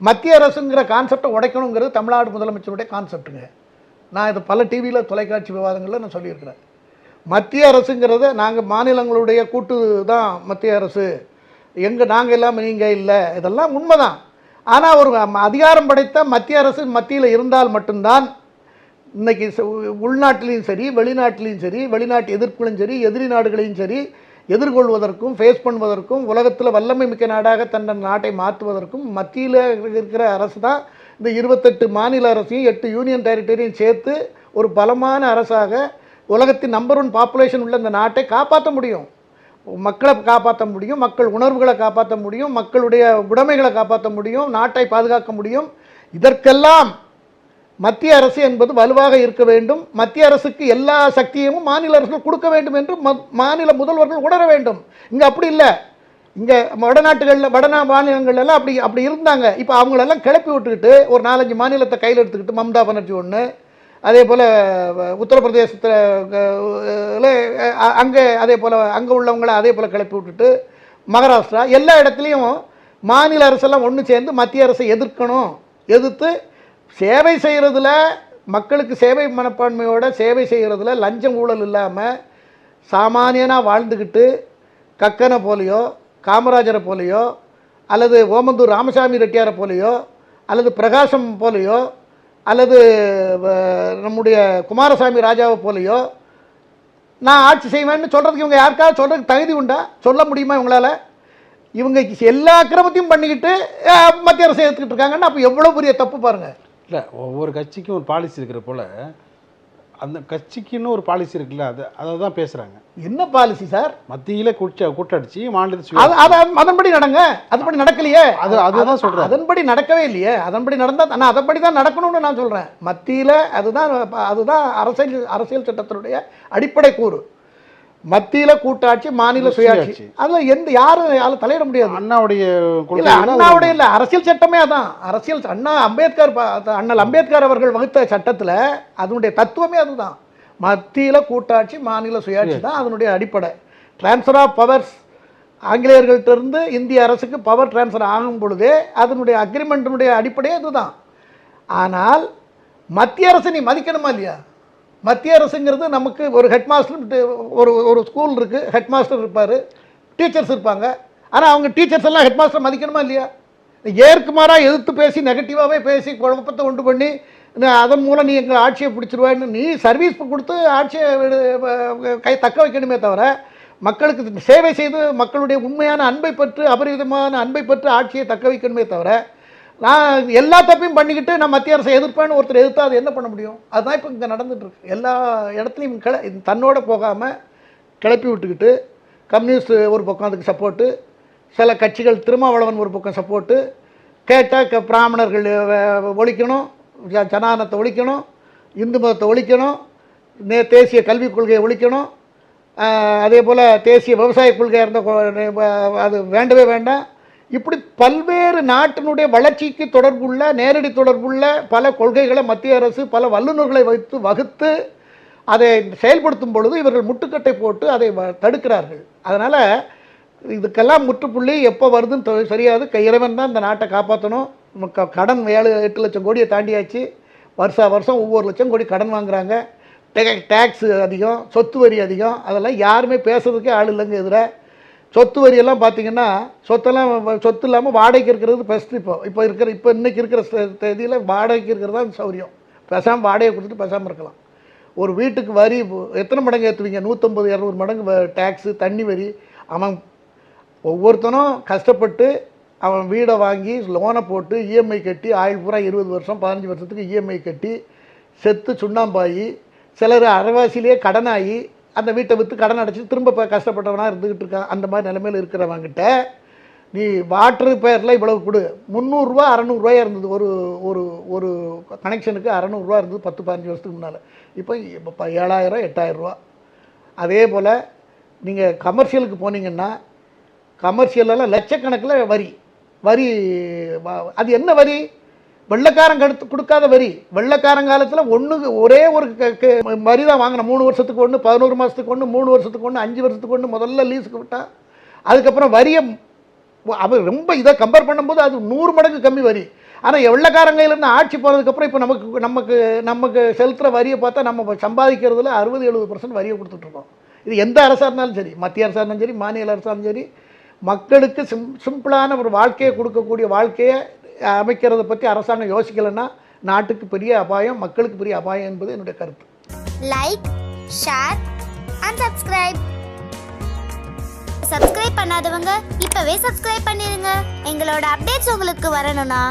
மத்திய அரசுங்கிற கான்செப்டை உடைக்கணுங்கிறது தமிழ்நாடு முதலமைச்சருடைய கான்செப்ட்டுங்க நான் இது பல டிவியில் தொலைக்காட்சி விவாதங்களில் நான் சொல்லியிருக்கிறேன். மத்திய அரசுங்கிறத நாங்கள் மாநிலங்களுடைய கூட்டு தான் மத்திய அரசு. எங்கே நாங்கள் இல்லாமல் நீங்கள் இல்லை. இதெல்லாம் உண்மைதான். ஆனால் ஒரு அதிகாரம் படைத்த மத்திய அரசு மத்தியில் இருந்தால் மட்டும்தான் இன்னைக்கு ச- உள்நாட்டிலையும் சரி வெளிநாட்டிலையும் சரி வெளிநாட்டு எதிர்ப்புகளும் சரி எதிரி நாடுகளையும் சரி எதிர்கொள்வதற்கும் ஃபேஸ் பண்ணுவதற்கும் உலகத்தில் வல்லமை மிக்க நாடாக தன்னை நாட்டை மாற்றுவதற்கும் மத்தியில் இருக்கிற அரசு தான் இந்த இருபத்தெட்டு மாநில அரசையும் எட்டு யூனியன் டெரிட்டரியும் சேர்த்து ஒரு பலமான அரசாக உலகத்தின் நம்பர் ஒன் பாப்புலேஷன் உள்ள இந்த நாட்டை காப்பாற்ற முடியும். மக்களை காப்பாற்ற முடியும் மக்கள் உணர்வுகளை காப்பாற்ற முடியும் மக்களுடைய உடைமைகளை காப்பாற்ற முடியும் நாட்டை பாதுகாக்க முடியும். இதற்கெல்லாம் மத்திய அரசு என்பது வலுவாக இருக்க வேண்டும். மத்திய அரசுக்கு எல்லா சக்தியையும் மாநில அரசுகள் கொடுக்க வேண்டும் என்று மாநில முதல்வர்கள் உணர வேண்டும். இங்கே அப்படி இல்லை. இங்கே வடநாட்டுகளில் வடநா மாநிலங்கள்ல எல்லாம் அப்படி அப்படி இருந்தாங்க. இப்போ அவங்களெல்லாம் கிளப்பி விட்டுக்கிட்டு ஒரு நாலஞ்சு மாநிலத்தை கையில் எடுத்துக்கிட்டு மம்தா பானர்ஜி ஒன்று அதே போல் உத்தரப்பிரதேசத்தில் அங்கே அதே போல் அங்கே உள்ளவங்கள அதே போல் கிளப்பி விட்டுட்டு மகாராஷ்டிரா எல்லா இடத்துலையும் மாநில அரசெல்லாம் ஒன்று சேர்ந்து மத்திய அரசை எதிர்க்கணும் எதிர்த்து சேவை செய்கிறதுல மக்களுக்கு சேவை மனப்பான்மையோட சேவை செய்கிறதுல லஞ்சம் ஊழல் இல்லாமல் சாமானியனாக வாழ்ந்துக்கிட்டு கக்கனை போலையோ காமராஜரை போலையோ அல்லது ஓமந்தூர் ராமசாமி ரெட்டியாரை போலையோ அல்லது பிரகாசம் போலையோ அல்லது நம்முடைய குமாரசாமி ராஜாவை போலையோ நான் ஆட்சி செய்வேன்னு சொல்கிறதுக்கு இவங்க யாருக்காவது சொல்கிறதுக்கு தகுதி உண்டா? சொல்ல முடியுமா இவங்களால்? இவங்க எல்லா கிரமத்தையும் பண்ணிக்கிட்டு மத்திய அரசு எடுத்துக்கிட்டு இருக்காங்கன்னா அப்போ எவ்வளோ பெரிய தப்பு பாருங்கள் இல்லை ஒவ்வொரு கட்சிக்கும் ஒரு பாலிசி இருக்கிற போல அந்த கட்சிக்குன்னு ஒரு பாலிசி இருக்குல்ல அது அதை தான் பேசுகிறாங்க என்ன பாலிசி சார் மத்தியில் கூட்ட கூட்டடிச்சு மாநிலத்தை அது அதன்படி நடங்க. அதன்படி நடக்கலையே. அது அதுதான் சொல்கிறேன் அதன்படி நடக்கவே இல்லையே. அதன்படி நடந்தால் நான் அதன்படி தான் நடக்கணும்னு நான் சொல்கிறேன் மத்தியில் அதுதான் அதுதான் அரசியல் அரசியல் சட்டத்தினுடைய அடிப்படை கூறு. மத்தியில் கூட்டாட்சி மாநில சுயாட்சி. அதில் எந்த யாரும் அதில் தலையிட முடியாது. அண்ணாவுடைய அண்ணாவுடைய இல்ல அரசியல் சட்டமே அதான். அரசியல் அண்ணா அம்பேத்கர் அண்ணல் அம்பேத்கர் அவர்கள் வகுத்த சட்டத்துல அதனுடைய தத்துவமே அதுதான். மத்தியில கூட்டாட்சி மாநில சுயாட்சி தான் அதனுடைய அடிப்படை. ட்ரான்ஸ்ஃபர் ஆஃப் பவர்ஸ் ஆங்கிலேயர்கள்ட்ட இருந்து இந்திய அரசுக்கு பவர் ட்ரான்ஸ்ஃபர் ஆகும் பொழுதே அதனுடைய அக்ரிமெண்ட்டினுடைய அடிப்படையே அதுதான் ஆனால் மத்திய அரசை நீ மதிக்கணுமா இல்லையா? மத்திய அரசுங்கிறது நமக்கு ஒரு ஹெட் மாஸ்டர் ஒரு ஒரு ஸ்கூல் இருக்குது ஹெட் மாஸ்டர் இருப்பார். டீச்சர்ஸ் இருப்பாங்க. ஆனால் அவங்க டீச்சர்ஸ் எல்லாம் ஹெட் மாஸ்டர் மதிக்கணுமா இல்லையா? ஏற்குமாறாக எதிர்த்து பேசி நெகட்டிவாகவே பேசி குழப்பத்தை உண்டு பண்ணி அதன் மூலம் நீ எங்கள் ஆட்சியை பிடிச்சிருவான்னு நீ சர்வீஸ் கொடுத்து ஆட்சியை விடு- கை தக்க வைக்கணுமே தவிர மக்களுக்கு சேவை செய்து மக்களுடைய உண்மையான அன்பை பெற்று அபரிவிதமான அன்பை பெற்று ஆட்சியை தக்க வைக்கணுமே தவிர நான் எல்லா தப்பையும் பண்ணிக்கிட்டு நான் மத்திய அரசை எதிர்ப்பேன்னு ஒருத்தர் எதிர்த்தா அது என்ன பண்ண முடியும்? அதுதான் இப்போ இங்கே நடந்துட்டுருக்கு. எல்லா இடத்துலையும் கிள தன்னோட போகாமல் கிளப்பி விட்டுக்கிட்டு கம்யூனிஸ்ட் ஒரு பக்கம் அதுக்கு சப்போர்ட்டு சில கட்சிகள் திருமாவளவன் ஒரு பக்கம் சப்போர்ட்டு கேட்டால் க பிராமணர்கள் ஒழிக்கணும் ஜ- ஜனானத்தை ஒழிக்கணும் இந்து மதத்தை ஒழிக்கணும் நே தேசிய கல்விக் கொள்கையை ஒழிக்கணும் அதே போல் தேசிய விவசாய கொள்கையாக இருந்த அது வேண்டவே வேண்டாம். இப்படி பல்வேறு நாட்டினுடைய வளர்ச்சிக்கு தொடர்புள்ள நேரடி தொடர்புள்ள பல கொள்கைகளை மத்திய அரசு பல வல்லுநர்களை வைத்து வகுத்து அதை செயல்படுத்தும் பொழுது இவர்கள் முட்டுக்கட்டை போட்டு அதை வ- தடுக்கிறார்கள். அதனால் இதுக்கெல்லாம் முற்றுப்புள்ளி எப்போ வருதுன்னு சரியாது இறைவன் தான் இந்த நாட்டை காப்பாற்றணும் கடன் ஏழு எட்டு லட்சம் கோடியை தாண்டியாச்சு. வருஷா வருஷம் ஒவ்வொரு லட்சம் கோடி கடன் வாங்குறாங்க. டேக்ஸ் அதிகம் சொத்து வரி அதிகம். அதெல்லாம் யாருமே பேசுறதுக்கே ஆள் இல்லைங்க எதிராக சொத்து வரியெல்லாம் பார்த்தீங்கன்னா சொத்தெல்லாம் சொத்து இல்லாமல் வாடகைக்கு இருக்கிறது ஃபஸ்ட்டு இப்போ. இப்போ இருக்கிற இப்போ இன்றைக்கி இருக்கிற தேதியில் வாடகைக்கு இருக்கிறது தான் சௌரியம். பேசாமல் வாடகை கொடுத்துட்டு பேசாமல் இருக்கலாம். ஒரு வீட்டுக்கு வரி எத்தனை மடங்கு ஏற்றுவீங்க நூற்றம்பது இரநூறு மடங்கு டேக்ஸு தண்ணி வரி. அவன் ஒவ்வொருத்தனும் கஷ்டப்பட்டு அவன் வீடை வாங்கி லோனை போட்டு இஎம்ஐ கட்டி ஆயுள் பூரா இருபது வருஷம் பதினஞ்சு வருஷத்துக்கு இஎம்ஐ கட்டி செத்து சுண்ணாம்பாயி சிலர் அரைவாசிலேயே கடனாகி அந்த வீட்டை விற்று கடன் அடைச்சி திரும்ப இப்போ கஷ்டப்பட்டவனாக இருந்துக்கிட்டு இருக்கான். அந்த மாதிரி நிலைமையில் இருக்கிறவங்கிட்ட நீ வாட்ரு பேரில் இவ்வளவு கொடு. முந்நூறுரூவா அறநூறுரூவாயாக இருந்தது. ஒரு ஒரு ஒரு கனெக்ஷனுக்கு அறநூறுரூவா இருந்தது பத்து பதினஞ்சு வருஷத்துக்கு முன்னால். இப்போ இப்போ ஏழாயிரம் எட்டாயிரரூவா அதே போல் நீங்கள் கமர்ஷியலுக்கு போனீங்கன்னா கமர்ஷியலெல்லாம் லட்சக்கணக்கில் வரி. வரி அது என்ன வரி? வெள்ளக்காரன் கடுத்து கொடுக்காத வரி. வெள்ளைக்காரன் காலத்தில் ஒன்று ஒரே ஒரு வரி தான் வாங்கின. மூணு வருஷத்துக்கு ஒன்று பதினோரு மாதத்துக்கு ஒன்று மூணு வருஷத்துக்கு ஒன்று அஞ்சு வருஷத்துக்கு ஒன்று முதல்ல லீஸுக்கு விட்டா அதுக்கப்புறம் வரியை அவர் ரொம்ப இதை கம்பேர் பண்ணும்போது அது நூறு மடங்கு கம்மி வரி. ஆனால் வெள்ளக்காரங்கையிலேருந்து ஆட்சி போனதுக்கப்புறம் இப்போ நமக்கு நமக்கு நமக்கு செலுத்துகிற வரியை பார்த்தா நம்ம சம்பாதிக்கிறதுல அறுபது எழுபது பர்சன்ட் வரியை கொடுத்துட்ருக்கோம் இது எந்த அரசாக இருந்தாலும் சரி மத்திய அரசாக இருந்தாலும் சரி மாநில அரசாக இருந்தாலும் சரி மக்களுக்கு சிம் சிம்பிளான ஒரு வாழ்க்கையை கொடுக்கக்கூடிய வாழ்க்கையை அமைக்கிறத பற்றி அரசாங்கம் யோசிக்கலைன்னா நாட்டுக்கு பெரிய அபாயம் மக்களுக்கு பெரிய அபாயம் என்பது என்னுடைய கருத்து. Like share and subscribe subscribe பண்ணாதவங்க இப்பவே சப்ஸ்கிரைப் பண்ணிருங்க. எங்களோட அப்டேட்ஸ் உங்களுக்கு வரணும்னா